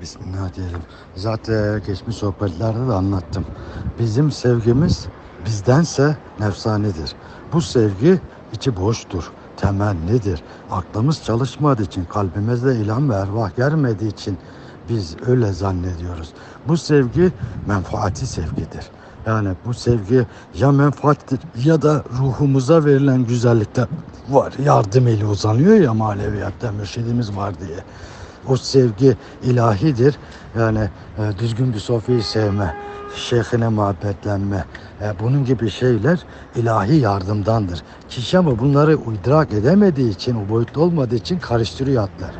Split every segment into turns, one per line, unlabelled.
Bismillah diyelim. Zaten geçmiş sohbetlerde de anlattım. Bizim sevgimiz bizdense nefsanidir. Bu sevgi içi boştur, temennidir. Aklımız çalışmadığı için, kalbimizde ilan ve ervah gelmediği için biz öyle zannediyoruz. Bu sevgi menfaati sevgidir. Yani bu sevgi ya menfaattir ya da ruhumuza verilen güzellikler var. Yardım eli uzanıyor ya maneviyatta mürşidimiz var diye. O sevgi ilahidir. Yani e, düzgün bir sofayı sevme, şeyhine muhabbetlenme. e, bunun gibi şeyler ilahi yardımdandır. Kişi ama bunları idrak edemediği için, o boyutlu olmadığı için karıştırıyor hatları.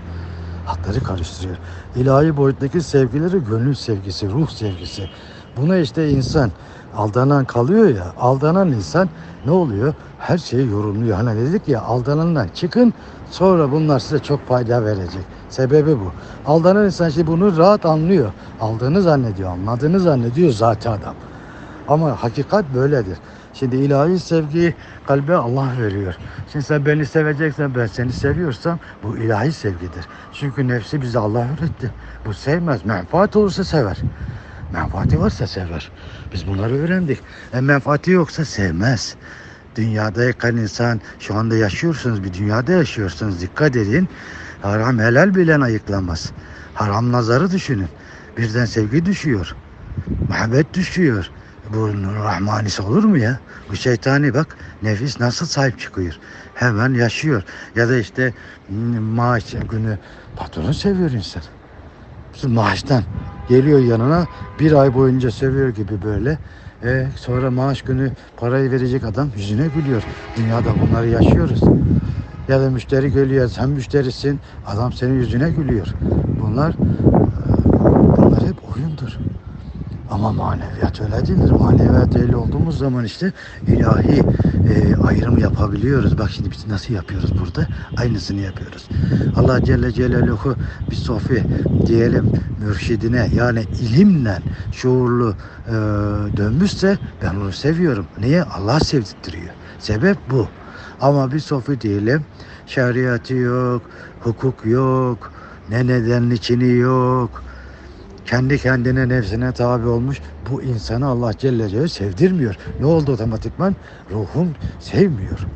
Hatları karıştırıyor. İlahi boyuttaki sevgileri gönül sevgisi, ruh sevgisi. Buna işte insan aldanan kalıyor ya, aldanan insan ne oluyor? Her şeyi yorumluyor. Hani dedik ya aldanandan çıkın sonra bunlar size çok fayda verecek. Sebebi bu. Aldanan insan şimdi bunu rahat anlıyor. Aldığını zannediyor, anladığını zannediyor zaten adam. Ama hakikat böyledir. Şimdi ilahi sevgiyi kalbe Allah veriyor. Şimdi sen beni seveceksen ben seni seviyorsam bu ilahi sevgidir. Çünkü nefsi bize Allah öğretti. Bu sevmez. Menfaat olursa sever. Menfaati varsa sever. Biz bunları öğrendik. E, menfaati yoksa sevmez. Dünyadayken insan şu anda yaşıyorsunuz bir dünyada yaşıyorsunuz dikkat edin. Haram helal bilen ayıklamaz. Haram nazarı düşünün. Birden sevgi düşüyor. Muhabbet düşüyor. Bu rahmanisi olur mu ya? Bu şeytani bak nefis nasıl sahip çıkıyor. Hemen yaşıyor. Ya da işte hmm, maaş günü patronu seviyor insan. Maaştan geliyor yanına bir ay boyunca seviyor gibi böyle. E, sonra maaş günü parayı verecek adam yüzüne gülüyor. Dünyada bunları yaşıyoruz. Ya da müşteri geliyor sen müşterisin adam senin yüzüne gülüyor. Bunlar e, bunlar hep oyundur. Ama maneviyat öyle değildir. Maneviyat öyle olduğumuz zaman işte ilahi e, ayrım yapabiliyoruz. Bak şimdi biz nasıl yapıyoruz burada? Aynısını yapıyoruz. Allah Celle Celaluhu bir sofi diyelim mürşidine yani ilimle şuurlu e, dönmüşse ben onu seviyorum. Niye? Allah sevdirtiyor. Sebep bu. Ama bir sofi diyelim şeriatı yok, hukuk yok, ne neden içini yok, kendi kendine nefsine tabi olmuş bu insanı Allah Celle Celaluhu sevdirmiyor. Ne oldu otomatikman? Ruhum sevmiyor.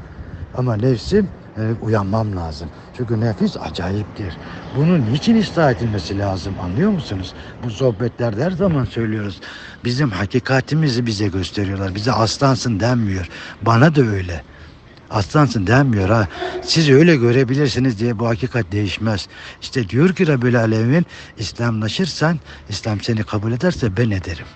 Ama nefsim e, uyanmam lazım. Çünkü nefis acayiptir. Bunun niçin ıslah edilmesi lazım anlıyor musunuz? Bu sohbetlerde her zaman söylüyoruz. Bizim hakikatimizi bize gösteriyorlar. Bize aslansın denmiyor. Bana da öyle. Aslansın denmiyor ha. Siz öyle görebilirsiniz diye bu hakikat değişmez. İşte diyor ki Rabbül Alemin İslamlaşırsan, İslam seni kabul ederse ben ederim.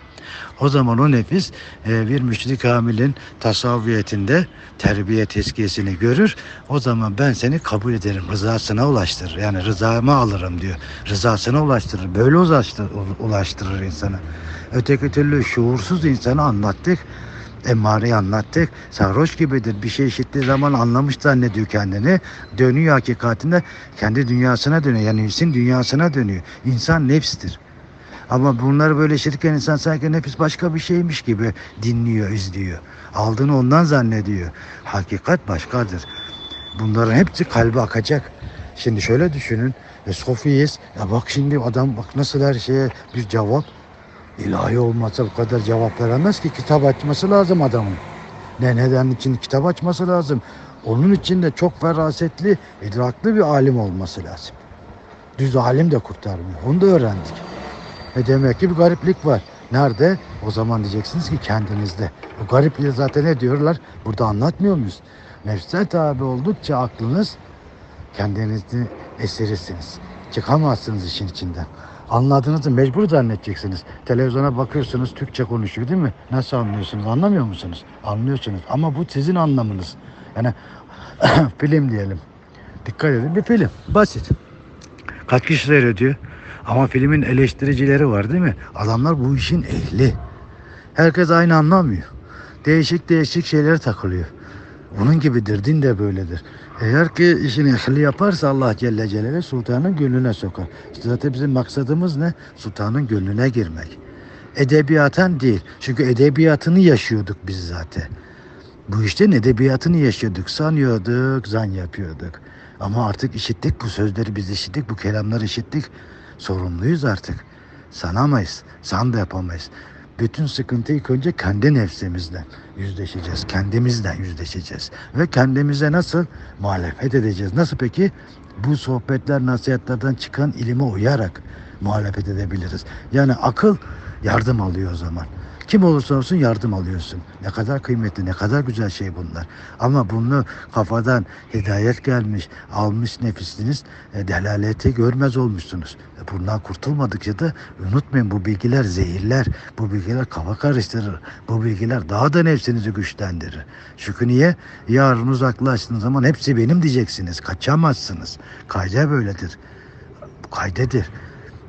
O zaman o nefis e, bir müşrik kamilin tasavvuyetinde terbiye tezkiyesini görür. O zaman ben seni kabul ederim. Rızasına ulaştırır. Yani rızamı alırım diyor. Rızasına ulaştırır. Böyle ulaştırır, ulaştırır insana. Öteki türlü şuursuz insanı anlattık. Emmareyi anlattık. Sarhoş gibidir. Bir şey işittiği zaman anlamış zannediyor kendini. Dönüyor hakikatinde kendi dünyasına dönüyor. Yani nefsin dünyasına dönüyor. İnsan nefstir. Ama bunları böyle işitirken insan sanki nefis başka bir şeymiş gibi dinliyor, izliyor. Aldığını ondan zannediyor. Hakikat başkadır. Bunların hepsi kalbe akacak. Şimdi şöyle düşünün. E, sofiyiz. Ya bak şimdi adam bak nasıl her şeye bir cevap. İlahi olmasa bu kadar cevap veremez ki kitap açması lazım adamın. Ne neden için kitap açması lazım. Onun için de çok ferasetli, idraklı bir alim olması lazım. Düz alim de kurtarmıyor. Onu da öğrendik. E demek ki bir gariplik var. Nerede? O zaman diyeceksiniz ki kendinizde. Bu garipliği zaten ne diyorlar? Burada anlatmıyor muyuz? Nefse tabi oldukça aklınız kendinizi esirirsiniz. Çıkamazsınız işin içinden. Anladığınızı mecbur zannedeceksiniz. Televizyona bakıyorsunuz Türkçe konuşuyor değil mi? Nasıl anlıyorsunuz? Anlamıyor musunuz? Anlıyorsunuz. Ama bu sizin anlamınız. Yani film diyelim. Dikkat edin bir film. Basit. Kaç kişi seyrediyor? Ama filmin eleştiricileri var değil mi? Adamlar bu işin ehli. Herkes aynı anlamıyor. Değişik değişik şeylere takılıyor. Bunun gibidir. Din de böyledir. Eğer ki işini ehli yaparsa Allah Celle Celaluhu sultanın gönlüne sokar. İşte zaten bizim maksadımız ne? Sultanın gönlüne girmek. Edebiyattan değil. Çünkü edebiyatını yaşıyorduk biz zaten. Bu işten edebiyatını yaşıyorduk. Sanıyorduk, zan yapıyorduk. Ama artık işittik bu sözleri biz işittik, bu kelamları işittik. Sorumluyuz artık. Sanamayız. San da yapamayız. Bütün sıkıntı ilk önce kendi nefsimizden yüzleşeceğiz. Kendimizden yüzleşeceğiz. Ve kendimize nasıl muhalefet edeceğiz? Nasıl peki? Bu sohbetler, nasihatlerden çıkan ilime uyarak muhalefet edebiliriz. Yani akıl yardım alıyor o zaman. Kim olursa olsun yardım alıyorsun. Ne kadar kıymetli, ne kadar güzel şey bunlar. Ama bunu kafadan hidayet gelmiş, almış nefisiniz, e, delaleti görmez olmuşsunuz. E, bundan kurtulmadıkça da unutmayın bu bilgiler zehirler, bu bilgiler kafa karıştırır, bu bilgiler daha da nefsinizi güçlendirir. Çünkü niye? Yarın uzaklaştığınız zaman hepsi benim diyeceksiniz, kaçamazsınız. Kayda böyledir. Kaydedir.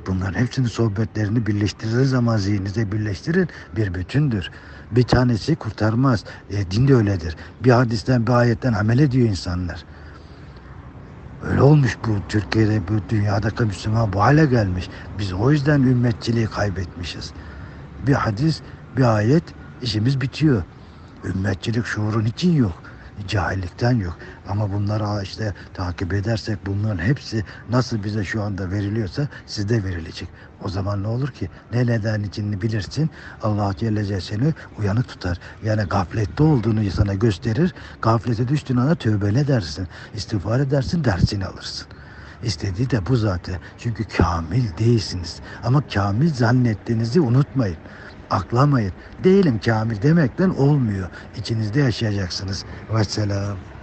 Bunların hepsinin sohbetlerini birleştirdiğiniz zaman zihninize birleştirin bir bütündür. Bir tanesi kurtarmaz. E, din de öyledir. Bir hadisten bir ayetten amel ediyor insanlar. Öyle olmuş bu Türkiye'de bu dünyadaki Müslüman bu hale gelmiş. Biz o yüzden ümmetçiliği kaybetmişiz. Bir hadis, bir ayet işimiz bitiyor. Ümmetçilik şuurun için yok. Cahillikten yok. Ama bunları işte takip edersek bunların hepsi nasıl bize şu anda veriliyorsa sizde verilecek. O zaman ne olur ki? Ne neden içini bilirsin. Allah Celle Celle seni uyanık tutar. Yani gaflette olduğunu sana gösterir. Gaflete düştüğün anda tövbe ne dersin? İstiğfar edersin, dersini alırsın. İstediği de bu zaten. Çünkü kamil değilsiniz. Ama kamil zannettiğinizi unutmayın. Aklamayın. Değilim kamil demekten olmuyor. İçinizde yaşayacaksınız. Vesselam.